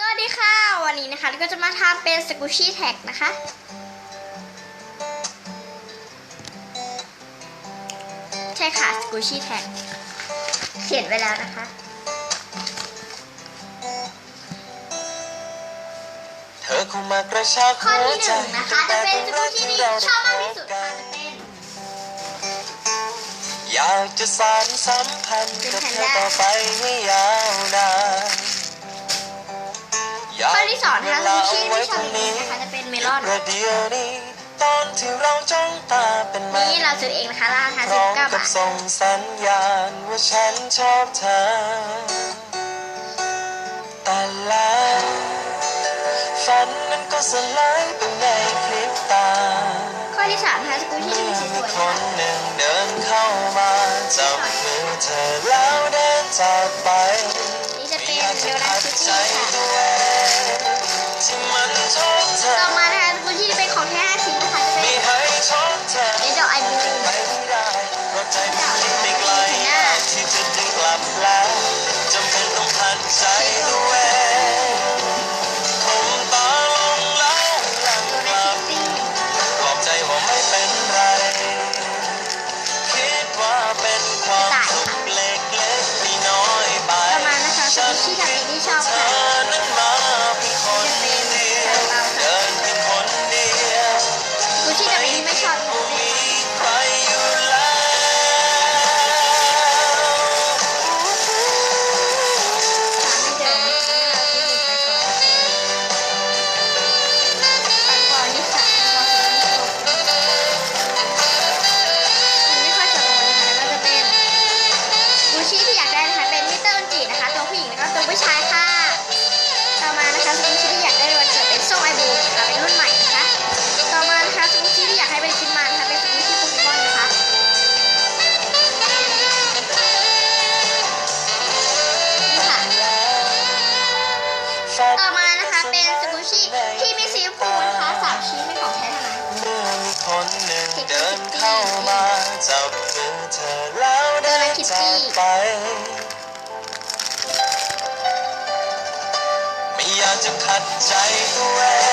สวัสดีค่ะ วันนี้นะคะเราก็จะมาทำเป็นสกูชี่แท็กนะคะ ใช่ค่ะสกูชี่แท็กเขียนไว้แล้วนะคะ เธอคงมากระชากข้อหัวที่หใจนึ่งนะคะ จะเป็นสกูชี่ที่ชอบมากที่สุดค่ะจะเป็นอยากจะสานสัมพันธ์กับ ที่สองนะคะสกูชี่เวที่ชอบลาจริงๆไว้นะคะจะเป็นเมลอนประเดี๋ยวนี้ตอนที่เราจ้องตาเป็นมันนี่เราซื้อเองนะคะราคาพร้อม19กับบาทส่งสัญญาณว่าฉันชอบเธอแต่แล้วฝันนั้นก็สลายไปในพริบตาข้อที่สามนะคะสกูชี่ที่มีสีสวยคนะคะนหนึ่งเดินเข้ามาจับมือเธอแล้วเดินจากไปนี่จะเป็นอยากเมจะลอนขัดคุกใจกี้ค่ะตัวเอง ที่มันชอเธอต่อมานะคะกูชี่ที่เป็นของแท้5ชิ้นนะคะจะเป็นให้ชอเธอเดดอกไอบูไปไม่ได้เพราะใจมันคิดไปไกลที่จะดึงกลับแล้วจำเป็นต้องขัดใจตัวเองผมตาลงแล้วหลังตัวกในลัซิบตี้ปลอบใจว่าไม่เป็นไร คิดว่าเป็นความสุขเล็กๆที่น้อยไปต่อมานะคะกูชี่ทำเอที่ชอบค่ะ องที่ไม่ชอบนะคะมีใครอยู่แล้วหาไม่เจอนะคะที่หลุดไปก่อนปันก่อนนี่ค่ะปันก่อนสีน้ำส้มมันไม่ค่อยจะลงนะคะจะเป็นบูชี่ที่อยากได้นะคะเป็นมิสเตอร์จินะคะตัวผู้หญิงแล้วก็ตัวผู้ชายค่ะ ต่อมานะคะสกูชี่ที่อยากได้วันเกิดเป็นส้มไอบูนะคะเป็นรุ่นใหม่ เข้ามาจับมือเธอแล้วเดินจากไป ไม่อยากจะขัดใจตัวเอง